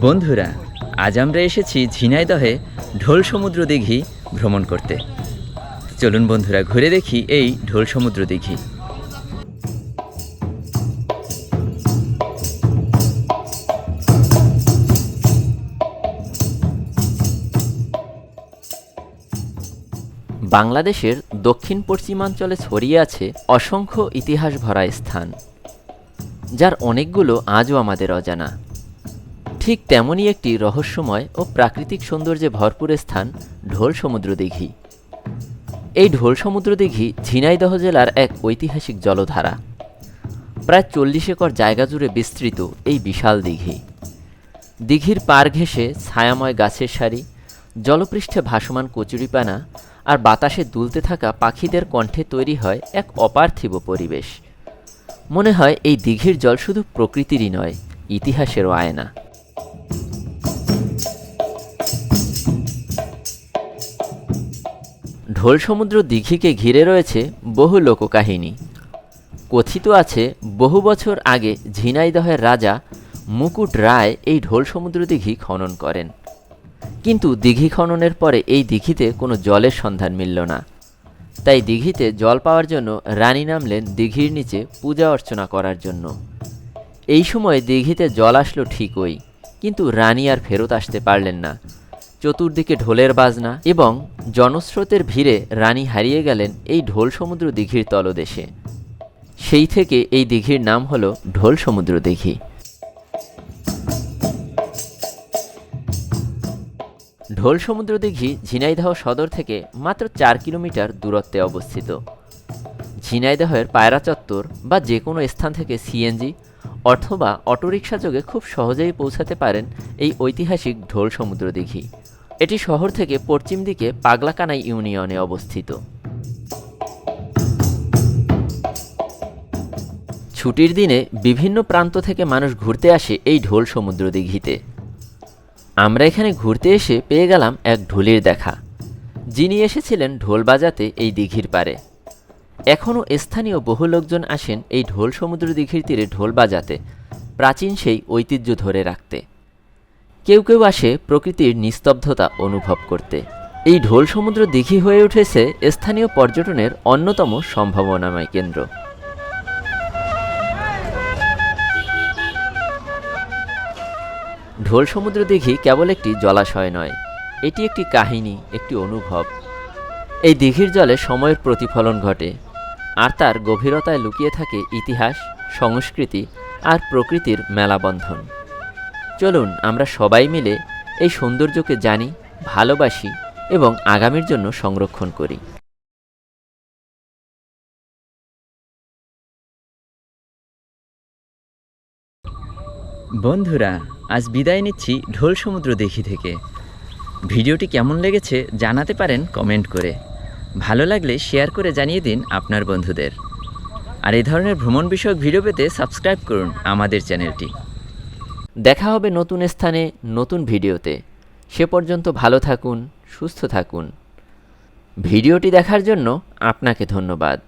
বন্ধুরা, আজ আমরা এসেছি ঝিনাইদহে ঢোল সমুদ্র দিঘি ভ্রমণ করতে। চলুন বন্ধুরা, ঘুরে দেখি এই ঢোল সমুদ্র দিঘি। বাংলাদেশের দক্ষিণ পশ্চিমাঞ্চলে ছড়িয়ে আছে অসংখ্য ইতিহাস ভরা স্থান, যার অনেকগুলো আজও আমাদের অজানা। ঠিক তেমনই একটি রহস্যময় ও প্রাকৃতিক সৌন্দর্যে ভরপুর স্থান ঢোল সমুদ্র দিঘি এই ঢোল সমুদ্র দিঘি ঝিনাইদহ জেলার এক ঐতিহাসিক জলধারা। প্রায় চল্লিশ একর জায়গা জুড়ে বিস্তৃত এই বিশাল দিঘি। দিঘির পার ঘেঁষে ছায়াময় গাছের সারি, জলপৃষ্ঠে ভাসমান কচুরিপানা আর বাতাসে দুলতে থাকা পাখিদের কণ্ঠে তৈরি হয় এক অপার্থিব পরিবেশ। মনে হয় এই দিঘির জল শুধু প্রকৃতিরই নয়, ইতিহাসেরও আয়না। ঢোল সমুদ্র দিঘিকে ঘিরে রয়েছে বহু লোককাহিনী। কথিত আছে, বহু বছর আগে ঝিনাইদহের রাজা মুকুট রায় এই ঢোল সমুদ্র দিঘি খনন করেন। কিন্তু দিঘি খননের পরে এই দিঘিতে কোনো জলের সন্ধান মিলল না। তাই দিঘিতে জল পাওয়ার জন্য রানী নামলেন দিঘির নিচে পূজা অর্চনা করার জন্য। এই সময় দিঘিতে জল আসলো ঠিকই, কিন্তু রানী আর ফেরত আসতে পারলেন না। চতুর্দিকে ঢোলের বাজনা এবং জনস্রোতের ভিড়ে রানী হারিয়ে গেলেন এই ঢোল সমুদ্র দিঘির তলদেশে। সেই থেকে এই দিঘির নাম হলো ঢোল সমুদ্র দিঘি। ঢোল সমুদ্র দিঘি ঝিনাইদহ সদর থেকে মাত্র চার কিলোমিটার দূরত্বে অবস্থিত। ঝিনাইদহের পায়রা চত্বর বা যে কোনো স্থান থেকে সিএনজি অথবা অটোরিকশা যোগে খুব সহজেই পৌঁছাতে পারেন এই ঐতিহাসিক ঢোল সমুদ্র দিঘি। এটি শহর থেকে পশ্চিম দিকে পাগলাকানাই ইউনিয়নে অবস্থিত। ছুটির দিনে বিভিন্ন প্রান্ত থেকে মানুষ ঘুরতে আসে এই ঢোল সমুদ্র দিঘিতে। আমরা এখানে ঘুরতে এসে পেয়ে গেলাম এক ঢোলের দেখা। যিনি এসেছিলেন ঢোল বাজাতে এই দিঘির পারে। এখনও স্থানীয় বহু লোকজন আসেন এই ঢোল সমুদ্র দিঘির তীরে ঢোল বাজাতে। প্রাচীন সেই ঐতিহ্য ধরে রাখতে। কেউ কেউ আসে প্রকৃতির নিস্তব্ধতা অনুভব করতে। এই ঢোল সমুদ্র দিঘি হয়ে উঠেছে স্থানীয় পর্যটনের অন্যতম সম্ভাবনাময় কেন্দ্র। ঢোল সমুদ্র দিঘি কেবল একটি জলাশয় নয়, এটি একটি কাহিনী, একটি অনুভব। এই দিঘির জলে সময়ের প্রতিফলন ঘটে, আর তার গভীরতায় লুকিয়ে থাকে ইতিহাস, সংস্কৃতি আর প্রকৃতির মেলাবন্ধন। চলুন আমরা সবাই মিলে এই সৌন্দর্যকে জানি, ভালোবাসি এবং আগামীর জন্য সংরক্ষণ করি। বন্ধুরা, আজ বিদায় নিচ্ছি ঢোল সমুদ্র দেখি থেকে। ভিডিওটি কেমন লেগেছে জানাতে পারেন কমেন্ট করে। ভালো লাগলে শেয়ার করে জানিয়ে দিন আপনার বন্ধুদের। আর এই ধরনের ভ্রমণ বিষয়ক ভিডিও পেতে সাবস্ক্রাইব করুন আমাদের চ্যানেলটি। দেখা হবে নতুন স্থানে, নতুন ভিডিওতে। সে পর্যন্ত ভালো থাকুন, সুস্থ থাকুন। ভিডিওটি দেখার জন্য আপনাকে ধন্যবাদ।